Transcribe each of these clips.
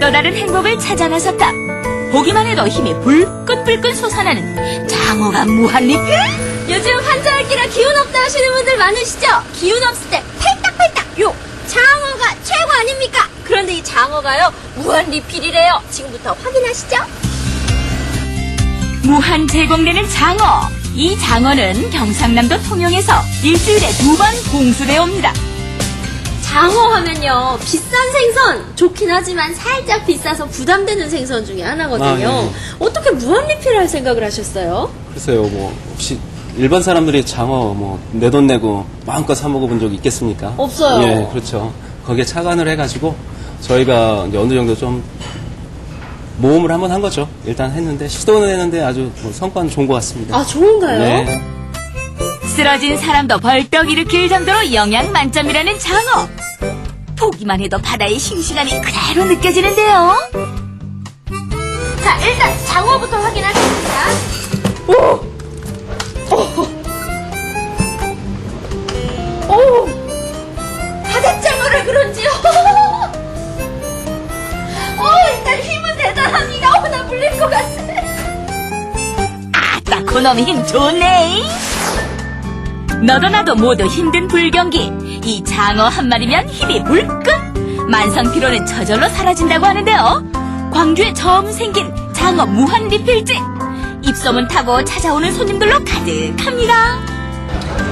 또 다른 행복을 찾아 나섰다. 보기만 해도 힘이 불끈불끈 솟아나는 장어가 무한리필? 요즘 환절기라 기운 없다 하시는 분들 많으시죠? 기운 없을 때 팔딱팔딱 요 장어가 최고 아닙니까? 그런데 이 장어가요 무한 리필이래요. 지금부터 확인하시죠. 무한 제공되는 장어. 이 장어는 경상남도 통영에서 일주일에 두 번 공수되어 옵니다. 장어 하면요 비싼 생선 좋긴 하지만 살짝 비싸서 부담되는 생선 중에 하나거든요. 아, 예. 어떻게 무한 리필할 생각을 하셨어요? 글쎄요, 뭐, 혹시 일반 사람들이 장어 뭐, 내 돈 내고 마음껏 사 먹어본 적 있겠습니까? 없어요. 예, 그렇죠. 거기에 착안을 해가지고 저희가 이제 어느 정도 좀 모험을 한번 한 거죠. 일단 했는데, 시도는 했는데 아주 뭐 성과는 좋은 것 같습니다. 아 좋은가요? 네. 쓰러진 사람도 벌떡 일으킬 정도로 영양 만점이라는 장어. 보기만 해도 바다의 싱싱함이 그대로 느껴지는데요. 자 일단 장어부터 확인하겠습니다. 오! 오! 바닷장어라 그런지요. 오 일단 힘은 대단합니다. 어, 나 물릴 것 같아. 아따 그놈 힘 좋네. 너도 나도 모두 힘든 불경기. 이 장어 한 마리면 힘이 불끈. 만성 피로는 저절로 사라진다고 하는데요. 광주에 처음 생긴 장어 무한 리필집. 입소문 타고 찾아오는 손님들로 가득합니다.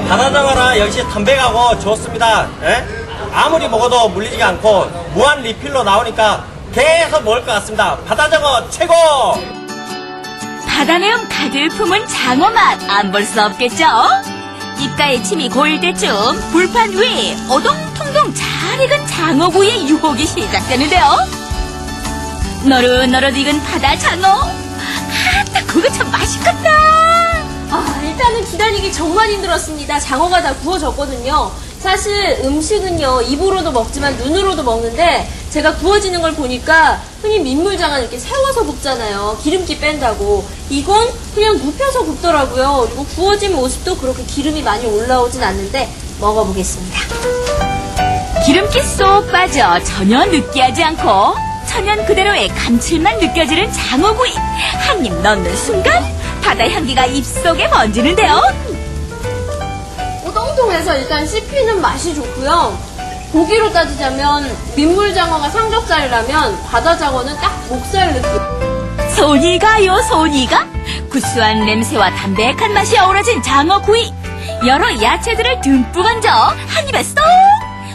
바다장어라 역시 담백하고 좋습니다. 예? 아무리 먹어도 물리지가 않고 무한 리필로 나오니까 계속 먹을 것 같습니다. 바다장어 최고! 바다 내음 가득 품은 장어 맛 안 볼 수 없겠죠? 입가에 침이 고일 때쯤 불판 위에 오동통동 잘 익은 장어구이의 유혹이 시작되는데요. 너릇너릇 익은 바다 장어. 아따 그거 참 맛있겠다. 아, 일단은 기다리기 정말 힘들었습니다. 장어가 다 구워졌거든요. 사실 음식은요, 입으로도 먹지만 눈으로도 먹는데, 제가 구워지는 걸 보니까 흔히 민물장은 이렇게 세워서 굽잖아요. 기름기 뺀다고. 이건 그냥 눕혀서 굽더라고요. 그리고 구워진 모습도 그렇게 기름이 많이 올라오진 않는데, 먹어보겠습니다. 기름기 쏙 빠져 전혀 느끼하지 않고 천연 그대로의 감칠맛 느껴지는 장어구이 한 입 넣는 순간 바다 향기가 입속에 번지는데요. 오동통해서 일단 씹히는 맛이 좋고요. 고기로 따지자면 민물장어가 삼겹살이라면 바다장어는 딱 목살 느낌. 손이 가요 손이가 구수한 냄새와 담백한 맛이 어우러진 장어구이 여러 야채들을 듬뿍 얹어 한 입에 쏙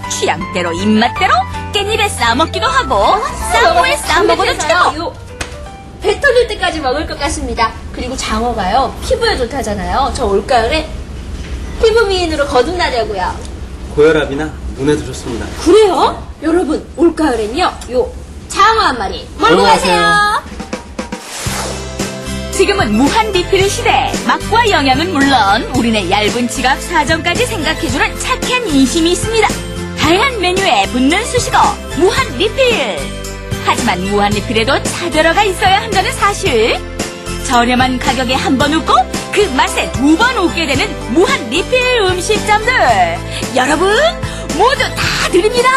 취향대로 입맛대로 깻잎에 싸먹기도 하고 쌈무에 싸먹어도 최고 요, 배 터질 때까지 먹을 것 같습니다. 그리고 장어가요, 피부에 좋다잖아요. 저 올가을에 피부 미인으로 거듭나려고요. 고혈압이나 눈에도 좋습니다. 그래요? 여러분, 올가을엔요, 요 장어 한 마리 몰고. 가세요. 지금은 무한 리필의 시대. 맛과 영양은 물론 우리네 얇은 지갑 사정까지 생각해주는 착한 인심이 있습니다. 다양한 메뉴에 붙는 수식어 무한 리필. 하지만 무한 리필에도 차별화가 있어야 한다는 사실. 저렴한 가격에 한 번 웃고 그 맛에 두 번 웃게 되는 무한 리필 음식점들. 여러분 모두 다 드립니다.